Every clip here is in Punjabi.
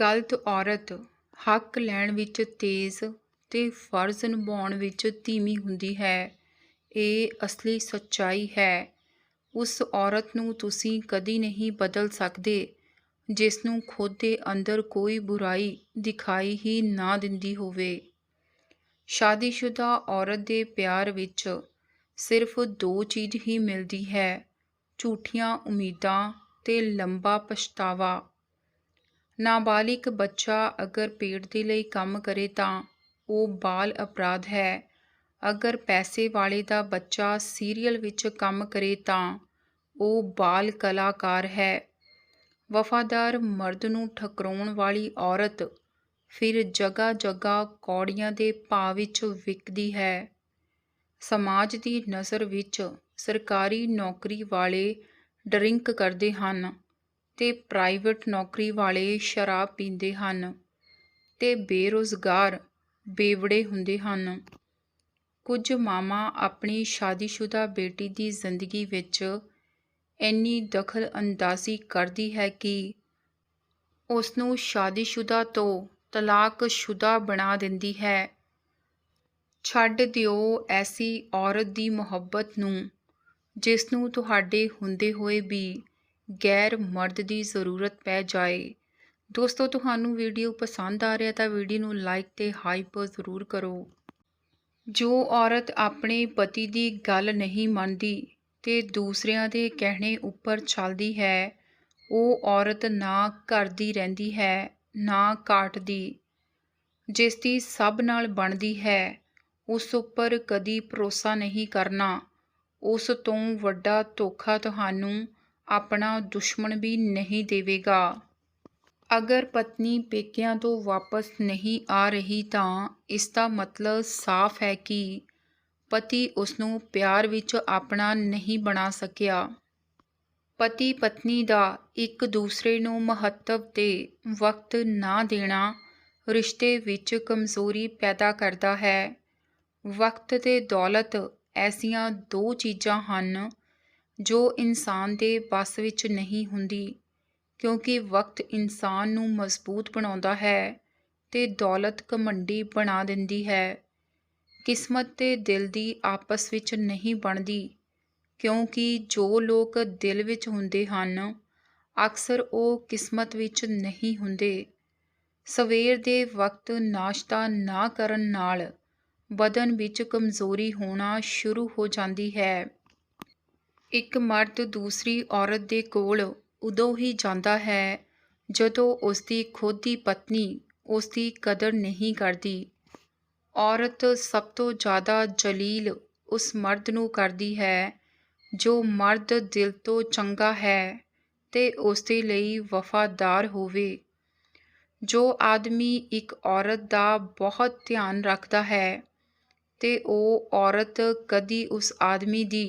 ਗਲਤ ਔਰਤ ਹੱਕ ਲੈਣ ਵਿੱਚ ਤੇਜ਼ ਤੇ ਫਰਜ਼ ਨਿਭਾਉਣ ਵਿੱਚ ਧੀਮੀ ਹੁੰਦੀ ਹੈ। ਇਹ ਅਸਲੀ ਸੱਚਾਈ ਹੈ। ਉਸ ਔਰਤ ਨੂੰ ਤੁਸੀਂ ਕਦੀ ਨਹੀਂ ਬਦਲ ਸਕਦੇ, ਜਿਸ ਨੂੰ ਖੁਦ ਦੇ ਅੰਦਰ ਕੋਈ ਬੁਰਾਈ ਦਿਖਾਈ ਹੀ ਨਾ ਦਿੰਦੀ ਹੋਵੇ। ਸ਼ਾਦੀशुदा ਔਰਤ ਦੇ ਪਿਆਰ ਵਿੱਚ ਸਿਰਫ ਦੋ ਚੀਜ਼ ਹੀ ਮਿਲਦੀ ਹੈ, ਝੂਠੀਆਂ ਉਮੀਦਾਂ ਤੇ ਲੰਬਾ ਪਛਤਾਵਾ। ਨਾਬਾਲਿਗ ਬੱਚਾ ਅਗਰ ਪੇਟ ਦੇ ਲਈ ਕੰਮ ਕਰੇ ਤਾਂ ਉਹ ਬਾਲ ਅਪਰਾਧ ਹੈ। ਅਗਰ ਪੈਸੇ ਵਾਲੇ ਦਾ ਬੱਚਾ ਸੀਰੀਅਲ ਵਿੱਚ ਕੰਮ ਕਰੇ ਤਾਂ ਉਹ ਬਾਲ ਕਲਾਕਾਰ ਹੈ। ਵਫਾਦਾਰ ਮਰਦ ਨੂੰ ਠਕਰਾਉਣ ਵਾਲੀ ਔਰਤ ਫਿਰ ਜਗ੍ਹਾ ਜਗ੍ਹਾ ਕੌੜੀਆਂ ਦੇ ਭਾਅ ਵਿੱਚ ਵਿਕਦੀ ਹੈ। ਸਮਾਜ ਦੀ ਨਜ਼ਰ ਵਿੱਚ ਸਰਕਾਰੀ ਨੌਕਰੀ ਵਾਲੇ ਡਰਿੰਕ ਕਰਦੇ ਹਨ। ਤੇ ਪ੍ਰਾਈਵੇਟ ਨੌਕਰੀ ਵਾਲੇ ਸ਼ਰਾਬ ਪੀਂਦੇ ਹਨ ਤੇ ਬੇਰੋਜ਼ਗਾਰ, ਬੇਵੜੇ ਹੁੰਦੇ ਹਨ। ਕੁਝ ਮਾਮਾ ਆਪਣੀ ਸ਼ਾਦੀशुदा ਬੇਟੀ ਦੀ ਜ਼ਿੰਦਗੀ ਵਿੱਚ ਇੰਨੀ ਦਖਲ ਅੰਦਾਜ਼ੀ ਕਰਦੀ ਹੈ ਕਿ ਉਸ ਨੂੰ ਸ਼ਾਦੀशुदा ਤੋਂ ਤਲਾਕशुदा ਬਣਾ ਦਿੰਦੀ ਹੈ। ਛੱਡ ਦਿਓ ਐਸੀ ਔਰਤ ਦੀ ਮੁਹੱਬਤ ਨੂੰ ਜਿਸ ਨੂੰ ਤੁਹਾਡੇ ਹੁੰਦੇ ਹੋਏ ਵੀ ਗੈਰ ਮਰਦ ਦੀ ਜ਼ਰੂਰਤ ਪੈ ਜਾਏ। ਦੋਸਤੋ, ਤੁਹਾਨੂੰ ਵੀਡੀਓ ਪਸੰਦ ਆ ਰਿਹਾ ਤਾਂ ਵੀਡੀਓ ਨੂੰ ਲਾਈਕ ਤੇ ਹਾਈਪ ਜ਼ਰੂਰ ਕਰੋ। ਜੋ ਔਰਤ ਆਪਣੇ ਪਤੀ ਦੀ ਗੱਲ ਨਹੀਂ ਮੰਨਦੀ ਤੇ ਦੂਸਰਿਆਂ ਦੇ ਕਹਿਣੇ ਉੱਪਰ ਚੱਲਦੀ ਹੈ, ਉਹ ਔਰਤ ਨਾ ਕਰਦੀ ਰਹਿੰਦੀ ਹੈ, ਨਾ ਕਾਟਦੀ। ਜਿਸ ਦੀ ਸਭ ਨਾਲ ਬਣਦੀ ਹੈ, ਉਸ ਉੱਪਰ ਕਦੀ ਭਰੋਸਾ ਨਹੀਂ ਕਰਨਾ। ਉਸ ਤੋਂ ਵੱਡਾ ਧੋਖਾ ਤੁਹਾਨੂੰ ਆਪਣਾ ਦੁਸ਼ਮਣ ਵੀ ਨਹੀਂ ਦੇਵੇਗਾ। ਅਗਰ ਪਤਨੀ ਪੇਕਿਆਂ ਤੋਂ ਵਾਪਸ ਨਹੀਂ ਆ ਰਹੀ ਤਾਂ ਇਸ ਦਾ ਮਤਲਬ ਸਾਫ਼ ਹੈ ਕਿ ਪਤੀ ਉਸ ਨੂੰ ਪਿਆਰ ਵਿੱਚ ਆਪਣਾ ਨਹੀਂ ਬਣਾ ਸਕਿਆ। ਪਤੀ ਪਤਨੀ ਦਾ ਇੱਕ ਦੂਸਰੇ ਨੂੰ ਮਹੱਤਵ ਤੇ ਵਕਤ ਨਾ ਦੇਣਾ ਰਿਸ਼ਤੇ ਵਿੱਚ ਕਮਜ਼ੋਰੀ ਪੈਦਾ ਕਰਦਾ ਹੈ। ਵਕਤ ਤੇ ਦੌਲਤ ਐਸੀਆਂ ਦੋ ਚੀਜ਼ਾਂ ਹਨ ਜੋ ਇਨਸਾਨ ਦੇ ਵੱਸ ਵਿੱਚ ਨਹੀਂ ਹੁੰਦੀ, ਕਿਉਂਕਿ ਵਕਤ ਇਨਸਾਨ ਨੂੰ ਮਜ਼ਬੂਤ ਬਣਾਉਂਦਾ ਹੈ ਤੇ ਦੌਲਤ ਘਮੰਡੀ ਬਣਾ ਦਿੰਦੀ ਹੈ। ਕਿਸਮਤ ਤੇ ਦਿਲ ਦੀ ਆਪਸ ਵਿੱਚ ਨਹੀਂ ਬਣਦੀ, ਕਿਉਂਕਿ ਜੋ ਲੋਕ ਦਿਲ ਵਿੱਚ ਹੁੰਦੇ ਹਨ, ਅਕਸਰ ਉਹ ਕਿਸਮਤ ਵਿੱਚ ਨਹੀਂ ਹੁੰਦੇ। ਸਵੇਰ ਦੇ ਵਕਤ ਨਾਸ਼ਤਾ ਨਾ ਕਰਨ ਨਾਲ ਬਦਨ ਵਿੱਚ ਕਮਜ਼ੋਰੀ ਹੋਣਾ ਸ਼ੁਰੂ ਹੋ ਜਾਂਦੀ ਹੈ। ਇੱਕ ਮਰਦ ਦੂਸਰੀ ਔਰਤ ਦੇ ਕੋਲ ਉਦੋਂ ਹੀ ਜਾਂਦਾ ਹੈ, ਜਦੋਂ ਉਸ ਦੀ ਖੁਦ ਦੀ ਪਤਨੀ ਉਸ ਦੀ ਕਦਰ ਨਹੀਂ ਕਰਦੀ। ਔਰਤ ਸਭ ਤੋਂ ਜ਼ਿਆਦਾ ਜਲੀਲ ਉਸ ਮਰਦ ਨੂੰ ਕਰਦੀ ਹੈ, ਜੋ ਮਰਦ ਦਿਲ ਤੋਂ ਚੰਗਾ ਹੈ ਤੇ ਉਸ ਦੇ ਲਈ ਵਫਾਦਾਰ ਹੋਵੇ। ਜੋ ਆਦਮੀ ਇੱਕ ਔਰਤ ਦਾ ਬਹੁਤ ਧਿਆਨ ਰੱਖਦਾ ਹੈ ਤੇ ਉਹ ਔਰਤ ਕਦੀ ਉਸ ਆਦਮੀ ਦੀ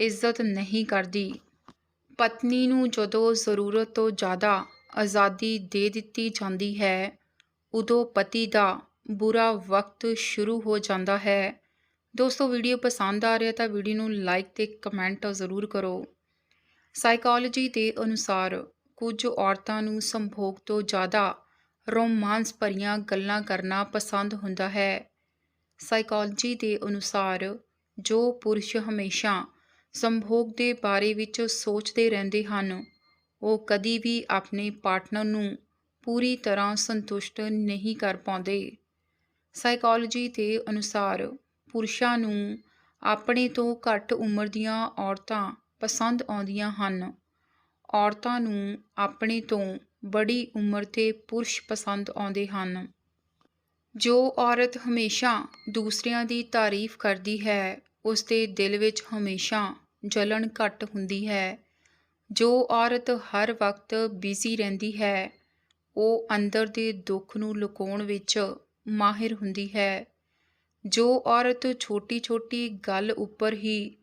ਇੱਜ਼ਤ ਨਹੀਂ ਕਰਦੀ। ਪਤਨੀ ਨੂੰ ਜਦੋਂ ਜ਼ਰੂਰਤ ਤੋਂ ਜ਼ਿਆਦਾ ਆਜ਼ਾਦੀ ਦੇ ਦਿੱਤੀ ਜਾਂਦੀ ਹੈ, ਉਦੋਂ ਪਤੀ ਦਾ ਬੁਰਾ ਵਕਤ ਸ਼ੁਰੂ ਹੋ ਜਾਂਦਾ ਹੈ। ਦੋਸਤੋ, ਵੀਡੀਓ ਪਸੰਦ ਆ ਰਿਹਾ ਤਾਂ ਵੀਡੀਓ ਨੂੰ ਲਾਈਕ ਤੇ ਕਮੈਂਟ ਜ਼ਰੂਰ ਕਰੋ। ਸਾਈਕੋਲੋਜੀ ਦੇ ਅਨੁਸਾਰ ਕੁਝ ਔਰਤਾਂ ਨੂੰ ਸੰਭੋਗ ਤੋਂ ਜ਼ਿਆਦਾ ਰੋਮਾਂਸ ਭਰੀਆਂ ਗੱਲਾਂ ਕਰਨਾ ਪਸੰਦ ਹੁੰਦਾ ਹੈ। ਸਾਈਕੋਲੋਜੀ ਦੇ ਅਨੁਸਾਰ ਜੋ ਪੁਰਸ਼ ਹਮੇਸ਼ਾ ਸੰਭੋਗ ਦੇ ਬਾਰੇ ਵਿੱਚ ਸੋਚਦੇ ਰਹਿੰਦੇ ਹਨ। ਉਹ ਕਦੀ ਵੀ ਆਪਣੇ ਪਾਰਟਨਰ ਨੂੰ ਪੂਰੀ ਤਰ੍ਹਾਂ ਸੰਤੁਸ਼ਟ ਨਹੀਂ ਕਰ ਪਾਉਂਦੇ। ਸਾਈਕੋਲੋਜੀ ਦੇ ਅਨੁਸਾਰ ਪੁਰਸ਼ਾਂ ਨੂੰ ਆਪਣੇ ਤੋਂ ਘੱਟ ਉਮਰ ਦੀਆਂ ਔਰਤਾਂ ਪਸੰਦ ਆਉਂਦੀਆਂ ਹਨ। ਔਰਤਾਂ ਨੂੰ ਆਪਣੇ ਤੋਂ ਬੜੀ ਉਮਰ ਦੇ ਪੁਰਸ਼ ਪਸੰਦ ਆਉਂਦੇ ਹਨ। ਜੋ ਔਰਤ ਹਮੇਸ਼ਾ ਦੂਸਰਿਆਂ ਦੀ ਤਾਰੀਫ ਕਰਦੀ ਹੈ ਉਸ ਦੇ ਦਿਲ ਵਿੱਚ ਹਮੇਸ਼ਾ ਜਲਣ ਘੱਟ ਹੁੰਦੀ ਹੈ। ਜੋ ਔਰਤ ਹਰ ਵਕਤ ਬਿਜ਼ੀ ਰਹਿੰਦੀ ਹੈ, ਉਹ ਅੰਦਰ ਦੇ ਦੁੱਖ ਨੂੰ ਲੁਕਾਉਣ ਵਿੱਚ ਮਾਹਿਰ ਹੁੰਦੀ ਹੈ। ਜੋ ਔਰਤ ਛੋਟੀ-ਛੋਟੀ ਗੱਲ ਉੱਪਰ ਹੀ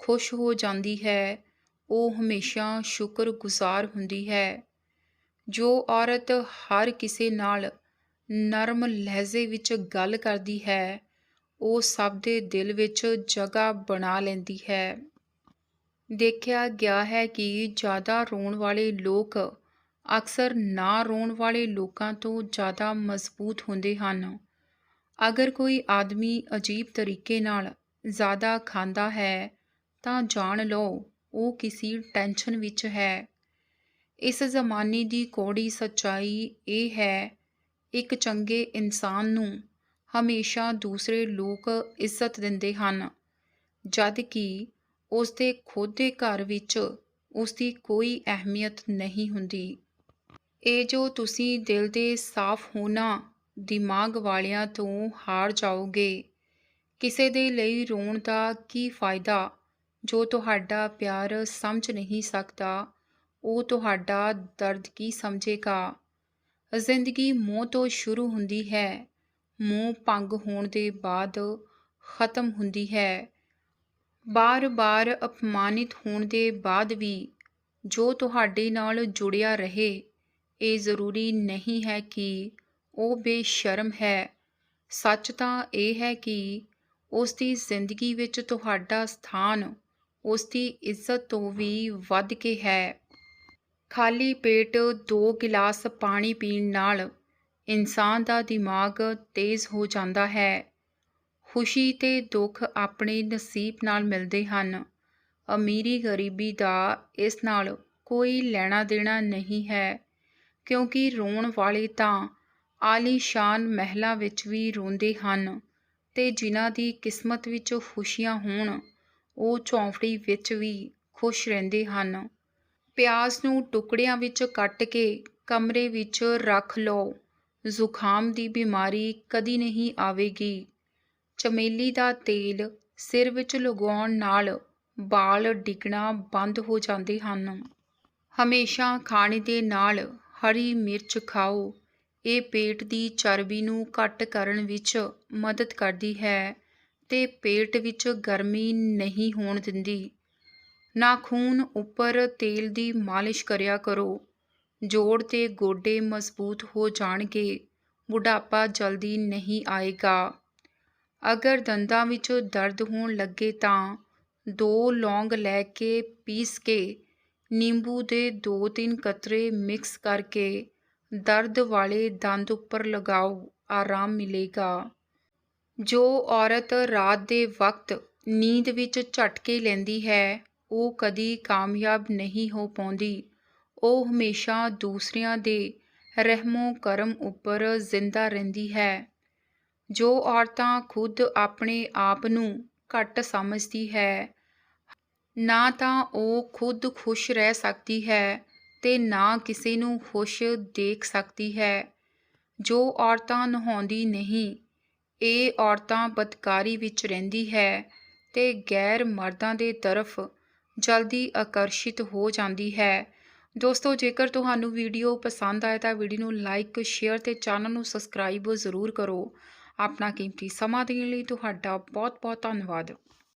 ਖੁਸ਼ ਹੋ ਜਾਂਦੀ ਹੈ, ਉਹ ਹਮੇਸ਼ਾ ਸ਼ੁਕਰਗੁਜ਼ਾਰ ਹੁੰਦੀ ਹੈ। ਜੋ ਔਰਤ ਹਰ ਕਿਸੇ ਨਾਲ ਨਰਮ ਲਹਿਜ਼ੇ ਵਿੱਚ ਗੱਲ ਕਰਦੀ ਹੈ, ਉਹ ਸਭ ਦੇ ਦਿਲ ਵਿੱਚ ਜਗ੍ਹਾ ਬਣਾ ਲੈਂਦੀ ਹੈ। ਦੇਖਿਆ ਗਿਆ ਹੈ ਕਿ ਜ਼ਿਆਦਾ ਰੋਣ ਵਾਲੇ ਲੋਕ ਅਕਸਰ ਨਾ ਰੋਣ ਵਾਲੇ ਲੋਕਾਂ ਤੋਂ ਜ਼ਿਆਦਾ ਮਜ਼ਬੂਤ ਹੁੰਦੇ ਹਨ। ਅਗਰ ਕੋਈ ਆਦਮੀ ਅਜੀਬ ਤਰੀਕੇ ਨਾਲ ਜ਼ਿਆਦਾ ਖਾਂਦਾ ਹੈ, ਤਾਂ ਜਾਣ ਲਓ, ਉਹ ਕਿਸੇ ਟੈਨਸ਼ਨ ਵਿੱਚ ਹੈ। ਇਸ ਜ਼ਮਾਨੇ ਦੀ ਕੌੜੀ ਸੱਚਾਈ ਇਹ ਹੈ, ਇੱਕ ਚੰਗੇ ਇਨਸਾਨ ਨੂੰ ਹਮੇਸ਼ਾ ਦੂਸਰੇ ਲੋਕ ਇੱਜ਼ਤ ਦਿੰਦੇ ਹਨ, ਜਦ ਕਿ ਉਸ ਦੇ ਖੁਦ ਦੇ ਘਰ ਵਿੱਚ ਉਸ ਦੀ ਕੋਈ ਅਹਿਮੀਅਤ ਨਹੀਂ ਹੁੰਦੀ। ਇਹ ਜੋ ਤੁਸੀਂ ਦਿਲ ਦੇ ਸਾਫ਼ ਹੋਣਾ ਦਿਮਾਗ ਵਾਲਿਆਂ ਤੋਂ ਹਾਰ ਜਾਓਗੇ, ਕਿਸੇ ਦੇ ਲਈ ਰੋਣ ਦਾ ਕੀ ਫਾਇਦਾ? ਜੋ ਤੁਹਾਡਾ ਪਿਆਰ ਸਮਝ ਨਹੀਂ ਸਕਦਾ, ਉਹ ਤੁਹਾਡਾ ਦਰਦ ਕੀ ਸਮਝੇਗਾ? ਜ਼ਿੰਦਗੀ ਮੋਹ ਤੋਂ ਸ਼ੁਰੂ ਹੁੰਦੀ ਹੈ। ਮੋਹ ਭੰਗ ਹੋਣ ਦੇ ਬਾਅਦ ਖਤਮ ਹੁੰਦੀ ਹੈ। ਬਾਰ-ਬਾਰ ਅਪਮਾਨਿਤ ਹੋਣ ਦੇ ਬਾਅਦ ਵੀ ਜੋ ਤੁਹਾਡੇ ਨਾਲ ਜੁੜਿਆ ਰਹੇ, ਇਹ ਜ਼ਰੂਰੀ ਨਹੀਂ ਹੈ ਕਿ ਉਹ ਬੇਸ਼ਰਮ ਹੈ। ਸੱਚ ਤਾਂ ਇਹ ਹੈ ਕਿ ਉਸ ਦੀ ਜ਼ਿੰਦਗੀ ਵਿੱਚ ਤੁਹਾਡਾ ਸਥਾਨ ਉਸ ਦੀ ਇੱਜ਼ਤ ਤੋਂ ਵੀ ਵੱਧ ਕੇ ਹੈ। ਖਾਲੀ ਪੇਟ ਦੋ ਗਿਲਾਸ ਪਾਣੀ ਪੀਣ ਨਾਲ ਇਨਸਾਨ ਦਾ ਦਿਮਾਗ ਤੇਜ਼ ਹੋ ਜਾਂਦਾ ਹੈ। ਖੁਸ਼ੀ ਤੇ ਦੁੱਖ ਆਪਣੇ ਨਸੀਬ ਨਾਲ ਮਿਲਦੇ ਹਨ। ਅਮੀਰੀ ਗਰੀਬੀ ਦਾ ਇਸ ਨਾਲ ਕੋਈ ਲੈਣਾ ਦੇਣਾ ਨਹੀਂ ਹੈ, ਕਿਉਂਕਿ ਰੋਣ ਵਾਲੇ ਤਾਂ ਆਲੀਸ਼ਾਨ ਮਹਿਲਾਂ ਵਿੱਚ ਵੀ ਰੋਂਦੇ ਹਨ ਤੇ ਜਿਨ੍ਹਾਂ ਦੀ ਕਿਸਮਤ ਵਿੱਚ ਖੁਸ਼ੀਆਂ ਹੋਣ, ਉਹ ਝੌਂਪੜੀ ਵਿੱਚ ਵੀ ਖੁਸ਼ ਰਹਿੰਦੇ ਹਨ। ਪਿਆਜ਼ ਨੂੰ ਟੁਕੜਿਆਂ ਵਿੱਚ ਕੱਟ ਕੇ ਕਮਰੇ ਵਿੱਚ ਰੱਖ ਲਓ, ਜ਼ੁਕਾਮ ਦੀ ਬਿਮਾਰੀ ਕਦੀ ਨਹੀਂ ਆਵੇਗੀ। ਚਮੇਲੀ ਦਾ ਤੇਲ ਸਿਰ ਵਿੱਚ ਲਗਾਉਣ ਨਾਲ ਵਾਲ ਡਿੱਗਣਾ ਬੰਦ ਹੋ ਜਾਂਦੇ ਹਨ। ਹਮੇਸ਼ਾ ਖਾਣੇ ਦੇ ਨਾਲ ਹਰੀ ਮਿਰਚ ਖਾਓ। ਇਹ ਪੇਟ ਦੀ ਚਰਬੀ ਨੂੰ ਘੱਟ ਕਰਨ ਵਿੱਚ ਮਦਦ ਕਰਦੀ ਹੈ ਤੇ ਪੇਟ ਵਿੱਚ ਗਰਮੀ ਨਹੀਂ ਹੋਣ ਦਿੰਦੀ। ਨਾਖੂਨ ਉੱਪਰ ਤੇਲ ਦੀ ਮਾਲਿਸ਼ ਕਰਿਆ ਕਰੋ। ਜੋੜ ਤੇ ਗੋਡੇ ਮਜ਼ਬੂਤ ਹੋ ਜਾਣਗੇ। ਬੁਢਾਪਾ ਜਲਦੀ ਨਹੀਂ ਆਏਗਾ। ਅਗਰ ਦੰਦਾਂ ਵਿੱਚ ਦਰਦ ਹੋਣ ਲੱਗੇ ਤਾਂ ਦੋ ਲੌਂਗ ਲੈ ਕੇ ਪੀਸ ਕੇ ਨਿੰਬੂ ਦੇ 2-3 ਕਤਰੇ ਮਿਕਸ ਕਰਕੇ ਦਰਦ ਵਾਲੇ ਦੰਦ ਉੱਪਰ ਲਗਾਓ, ਆਰਾਮ ਮਿਲੇਗਾ। ਜੋ ਔਰਤ ਰਾਤ ਦੇ ਵਕਤ ਨੀਂਦ ਵਿੱਚ ਝਟਕੇ ਲੈਂਦੀ ਹੈ, ਉਹ ਕਦੀ ਕਾਮਯਾਬ ਨਹੀਂ ਹੋ ਪਾਉਂਦੀ। ਉਹ ਹਮੇਸ਼ਾ ਦੂਸਰਿਆਂ ਦੇ ਰਹਿਮੋ ਕਰਮ ਉੱਪਰ ਜ਼ਿੰਦਾ ਰਹਿੰਦੀ ਹੈ। ਜੋ ਔਰਤਾਂ ਖੁਦ ਆਪਣੇ ਆਪ ਨੂੰ ਘੱਟ ਸਮਝਦੀ ਹੈ, ਨਾ ਤਾਂ ਉਹ ਖੁਦ ਖੁਸ਼ ਰਹਿ ਸਕਦੀ ਹੈ ਤੇ ਨਾ ਕਿਸੇ ਨੂੰ ਖੁਸ਼ ਦੇਖ ਸਕਦੀ ਹੈ। ਜੋ ਔਰਤਾਂ ਨਹਾਉਂਦੀ ਨਹੀਂ, ਇਹ ਔਰਤਾਂ ਬਦਕਾਰੀ ਵਿੱਚ ਰਹਿੰਦੀ ਹੈ ਤੇ ਗੈਰ ਮਰਦਾਂ ਦੇ ਤਰਫ ਜਲਦੀ ਆਕਰਸ਼ਿਤ ਹੋ ਜਾਂਦੀ ਹੈ। ਦੋਸਤੋ, ਜੇਕਰ ਤੁਹਾਨੂੰ ਵੀਡੀਓ ਪਸੰਦ ਆਏ ਤਾਂ ਵੀਡੀਓ ਨੂੰ ਲਾਈਕ, ਸ਼ੇਅਰ ਤੇ ਚੈਨਲ ਨੂੰ ਸਬਸਕ੍ਰਾਈਬ ਜ਼ਰੂਰ ਕਰੋ। ਆਪਣਾ ਕੀਮਤੀ ਸਮਾਂ ਦੇਣ ਲਈ ਤੁਹਾਡਾ ਬਹੁਤ ਬਹੁਤ ਧੰਨਵਾਦ।